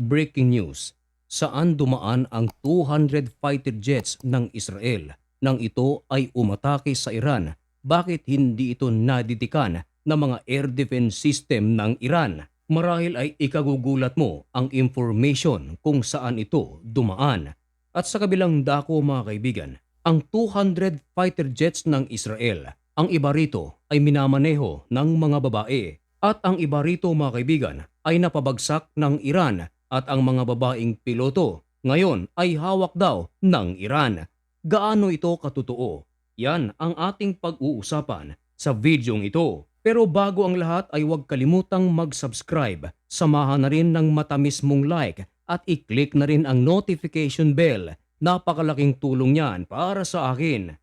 Breaking news. Saan dumaan ang 200 fighter jets ng Israel nang ito ay umatake sa Iran? Bakit hindi ito naditikan ng mga air defense system ng Iran? Marahil ay ikagugulat mo ang information kung saan ito dumaan. At sa kabilang dako mga kaibigan, ang 200 fighter jets ng Israel, ang iba rito ay minamaneho ng mga babae at ang iba rito mga kaibigan ay napabagsak ng Iran at ang mga babaeng piloto ngayon ay hawak daw ng Iran. Gaano ito katotoo? Yan ang ating pag-uusapan sa videong ito. Pero bago ang lahat ay huwag kalimutang mag-subscribe. Samahan na rin ng matamis mong like at i-click na rin ang notification bell. Napakalaking tulong yan para sa akin.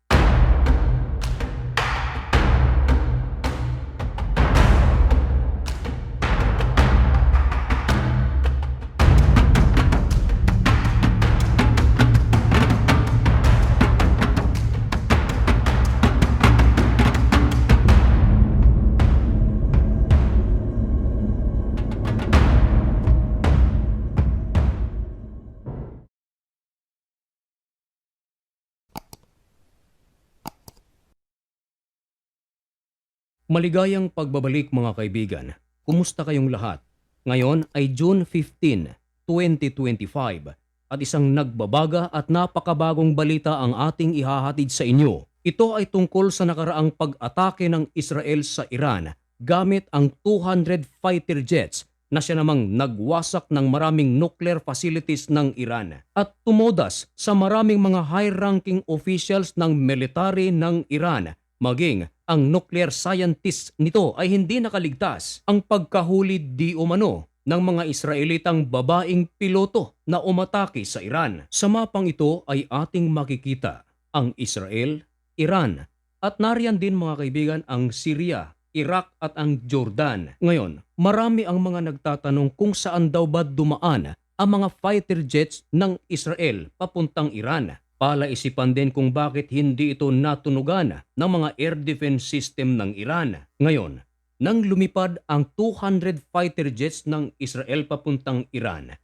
Maligayang pagbabalik mga kaibigan. Kumusta kayong lahat? Ngayon ay June 15, 2025 at isang nagbabaga at napakabagong balita ang ating ihahatid sa inyo. Ito ay tungkol sa nakaraang pag-atake ng Israel sa Iran gamit ang 200 fighter jets na siya namang nagwasak ng maraming nuclear facilities ng Iran at tumodas sa maraming mga high-ranking officials ng military ng Iran maging ang nuclear scientist nito ay hindi nakaligtas ang pagkahuli di umano ng mga Israelitang babaeng piloto na umatake sa Iran. Sa mapang ito ay ating makikita ang Israel, Iran at nariyan din mga kaibigan ang Syria, Iraq at ang Jordan. Ngayon, marami ang mga nagtatanong kung saan daw ba dumaan ang mga fighter jets ng Israel papuntang Iran. Palaisipan din kung bakit hindi ito natunugan ng mga air defense system ng Iran. Ngayon, nang lumipad ang 200 fighter jets ng Israel papuntang Iran,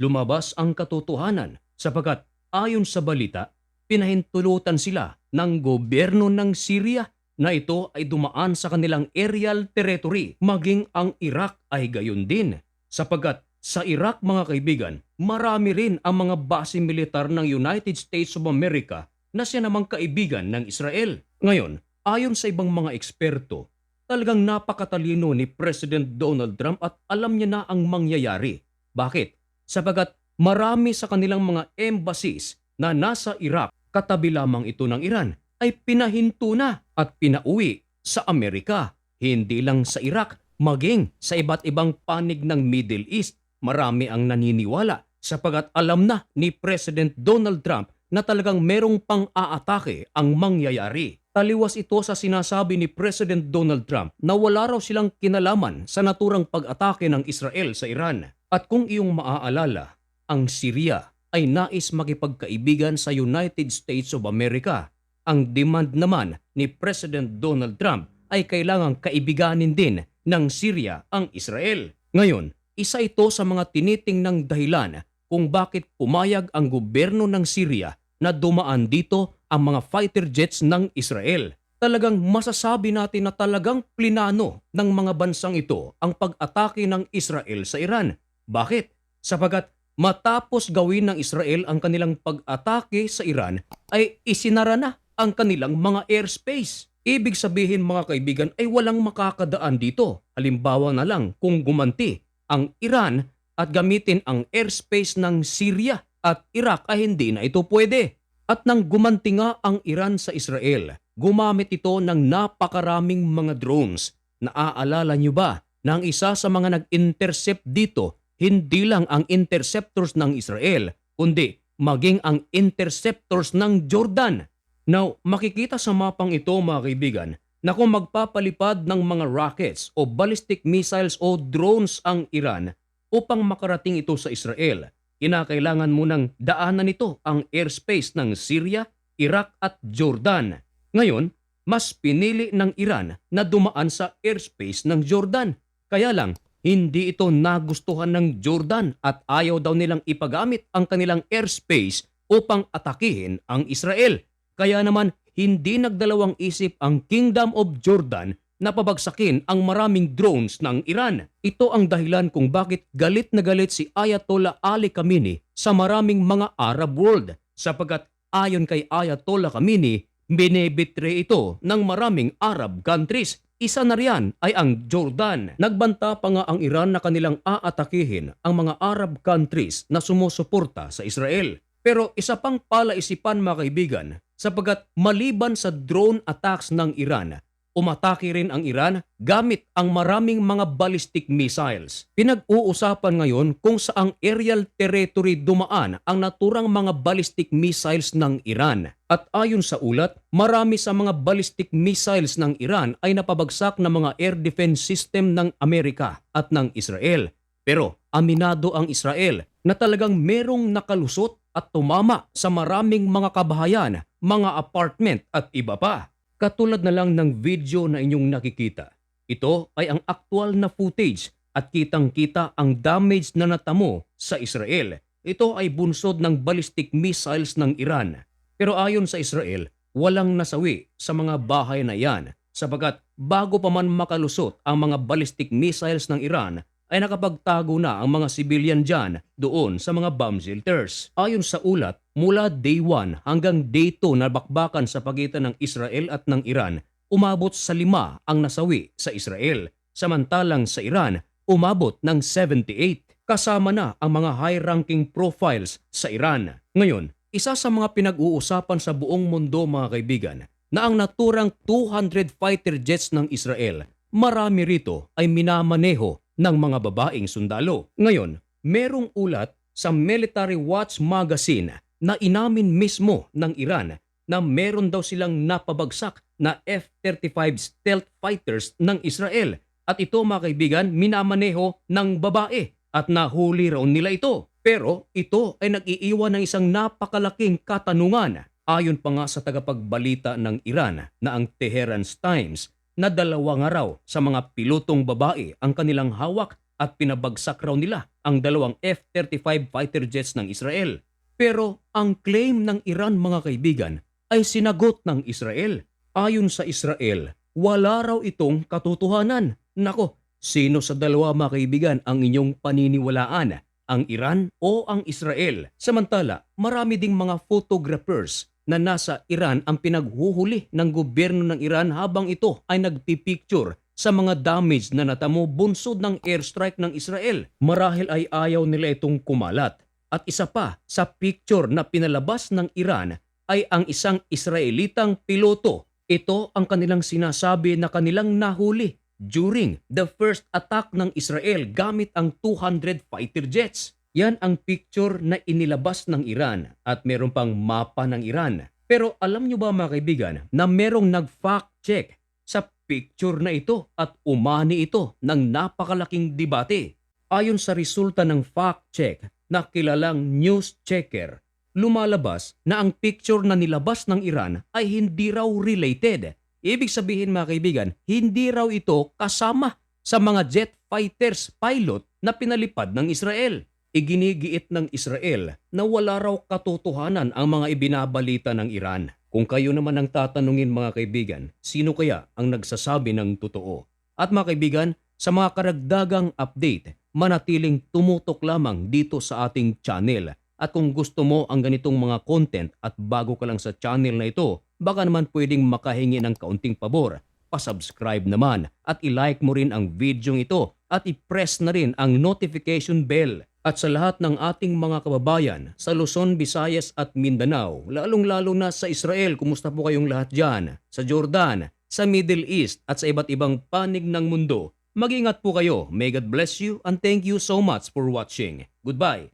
lumabas ang katotohanan sapagkat ayon sa balita, pinahintulutan sila ng gobyerno ng Syria na ito ay dumaan sa kanilang aerial territory maging ang Iraq ay gayon din sapagkat sa Iraq mga kaibigan, marami rin ang mga base militar ng United States of America na siya namang kaibigan ng Israel. Ngayon, ayon sa ibang mga eksperto, talagang napakatalino ni President Donald Trump at alam niya na ang mangyayari. Bakit? Sapagat marami sa kanilang mga embassies na nasa Iraq, katabi lamang ito ng Iran, ay pinahinto na at pinauwi sa Amerika. Hindi lang sa Iraq, maging sa iba't ibang panig ng Middle East Marami ang naniniwala sapagat alam na ni President Donald Trump na talagang merong pang-aatake ang mangyayari. Taliwas ito sa sinasabi ni President Donald Trump na wala raw silang kinalaman sa naturang pag-atake ng Israel sa Iran. At kung iyong maaalala, ang Syria ay nais makipagkaibigan sa United States of America. Ang demand naman ni President Donald Trump ay kailangang kaibiganin din ng Syria ang Israel. Ngayon, isa ito sa mga tinitingnang dahilan kung bakit pumayag ang gobyerno ng Syria na dumaan dito ang mga fighter jets ng Israel. Talagang masasabi natin na talagang plinano ng mga bansang ito ang pag-atake ng Israel sa Iran. Bakit? Sapagat matapos gawin ng Israel ang kanilang pag-atake sa Iran ay isinara na ang kanilang mga airspace. Ibig sabihin mga kaibigan ay walang makakadaan dito. Halimbawa na lang kung gumanti ang Iran at gamitin ang airspace ng Syria at Iraq ay hindi na ito pwede. At nang gumanti nga ang Iran sa Israel, gumamit ito ng napakaraming mga drones. Naaalala nyo ba na ang isa sa mga nag-intercept dito, hindi lang ang interceptors ng Israel, kundi maging ang interceptors ng Jordan. Now, makikita sa mapang ito mga kaibigan na kung magpapalipad ng mga rockets o ballistic missiles o drones ang Iran upang makarating ito sa Israel, kinakailangan munang daanan nito ang airspace ng Syria, Iraq at Jordan. Ngayon, mas pinili ng Iran na dumaan sa airspace ng Jordan. Kaya lang, Hindi ito nagustuhan ng Jordan at ayaw daw nilang ipagamit ang kanilang airspace upang atakihin ang Israel. Kaya naman hindi nagdalawang isip ang Kingdom of Jordan na pabagsakin ang maraming drones ng Iran. Ito ang dahilan kung bakit galit na galit si Ayatollah Ali Khamenei sa maraming mga Arab world sapagkat ayon kay Ayatollah Khamenei, binebitre ito ng maraming Arab countries. Isa na riyan ay ang Jordan. Nagbanta pa nga ang Iran na kanilang aatakihin ang mga Arab countries na sumusuporta sa Israel. Pero isa pang palaisipan mga kaibigan sapagkat maliban sa drone attacks ng Iran, umatake rin ang Iran gamit ang maraming mga ballistic missiles. Pinag-uusapan ngayon kung saang aerial territory dumaan ang naturang mga ballistic missiles ng Iran. At ayon sa ulat, marami sa mga ballistic missiles ng Iran ay napabagsak ng mga air defense system ng Amerika at ng Israel. Pero aminado ang Israel na talagang merong nakalusot at tumama sa maraming mga kabahayan, mga apartment at iba pa. Katulad na lang ng video na inyong nakikita. Ito ay ang aktual na footage at kitang-kita ang damage na natamo sa Israel. Ito ay bunsod ng ballistic missiles ng Iran. Pero ayon sa Israel, walang nasawi sa mga bahay na yan sapagat bago pa man makalusot ang mga ballistic missiles ng Iran ay nakapagtago na ang mga civilian dyan doon sa mga bomb shelters. Ayon sa ulat, mula day 1 hanggang day 2 na bakbakan sa pagitan ng Israel at ng Iran, umabot sa lima ang nasawi sa Israel. Samantalang sa Iran, umabot ng 78. Kasama na ang mga high-ranking profiles sa Iran. Ngayon, isa sa mga pinag-uusapan sa buong mundo mga kaibigan na ang naturang 200 fighter jets ng Israel, marami rito ay minamaneho ng mga babaeng sundalo. Ngayon, merong ulat sa Military Watch magazine na inamin mismo ng Iran na meron daw silang napabagsak na F-35 stealth fighters ng Israel. At ito mga kaibigan, minamaneho ng babae at nahuli raw nila ito. Pero ito ay nag-iiwan ng isang napakalaking katanungan. Ayon pa nga sa tagapagbalita ng Iran na ang Tehran Times na dalawa nga raw sa mga pilotong babae ang kanilang hawak at pinabagsak raw nila ang dalawang F-35 fighter jets ng Israel. Pero ang claim ng Iran mga kaibigan ay sinagot ng Israel. Ayon sa Israel, wala raw itong katotohanan. Nako, sino sa dalawa mga kaibigan ang inyong paniniwalaan? Ang Iran o ang Israel? Samantala, marami ding mga photographers na nasa Iran ang pinaghuhuli ng gobyerno ng Iran habang ito ay nagpipicture sa mga damage na natamo bunsod ng airstrike ng Israel. Marahil ay ayaw nila itong kumalat. At isa pa sa picture na pinalabas ng Iran ay ang isang Israelitang piloto. Ito ang kanilang sinasabi na kanilang nahuli during the first attack ng Israel gamit ang 200 fighter jets. Yan ang picture na inilabas ng Iran at meron pang mapa ng Iran. Pero alam nyo ba mga kaibigan na merong nag-fact check sa picture na ito at umani ito ng napakalaking debate. Ayon sa resulta ng fact check na kilalang news checker, lumalabas na ang picture na nilabas ng Iran ay hindi raw related. Ibig sabihin mga kaibigan, hindi raw ito kasama sa mga jet fighters pilot na pinalipad ng Israel. Iginigiit ng Israel na wala raw katotohanan ang mga ibinabalita ng Iran. Kung kayo naman ang tatanungin mga kaibigan, sino kaya ang nagsasabi ng totoo? At mga kaibigan, sa mga karagdagang update, manatiling tumutok lamang dito sa ating channel. At kung gusto mo ang ganitong mga content at bago ka lang sa channel na ito, baka naman pwedeng makahingi ng kaunting pabor. Pasubscribe naman at ilike mo rin ang video ito at i-press na rin ang notification bell. At sa lahat ng ating mga kababayan sa Luzon, Visayas at Mindanao, lalong-lalo na sa Israel, kumusta po kayong lahat dyan? Sa Jordan, sa Middle East at sa iba't ibang panig ng mundo, Mag-ingat po kayo. May God bless you and thank you so much for watching. Goodbye.